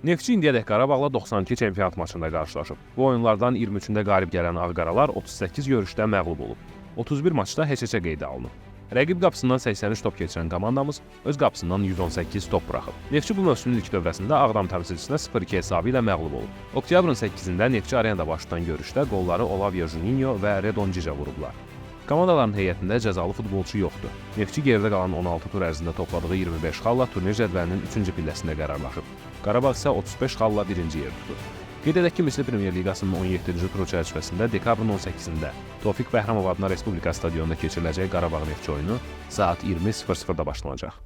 Neftçi indiyədək Qarabağla 92 çempionat maçında qarşılaşıb. Bu oyunlardan 23-də qalib gələn Ağqaralar 38 görüşdə məğlub olub. 31 maçda heç-heçə qeydə alınıb. Rəqib qapısından 83 top keçirən komandamız öz qapısından 118 top buraxıb. Neftçi bu mövsümün ilk dövrəsində Ağdam təmsilçisinə 0-2 hesabı ilə məğlub olub. Oktyabrın 8-də Neftçi arenada baş tutan görüşdə qolları Olavio Juninho və Redon Cica vurublar. Komandaların heyətində cəzalı futbolçu yoxdur. Neftçi geridə qalan 16 tur ərzində topladığı 25 xalla turnir cədvəlinin 3-cü pilləsində qərarlaşıb. Qarabağ isə 35 xalla 1-ci yer tutur. Qeyd edək ki, Misri Premyer Liqasının 17-ci turu çərçivəsində dekabrın 18-də Tofiq Bəhramov adına Respublika stadionunda keçiriləcək Qarabağ Neftçi oyunu saat 20:00-da başlanacaq.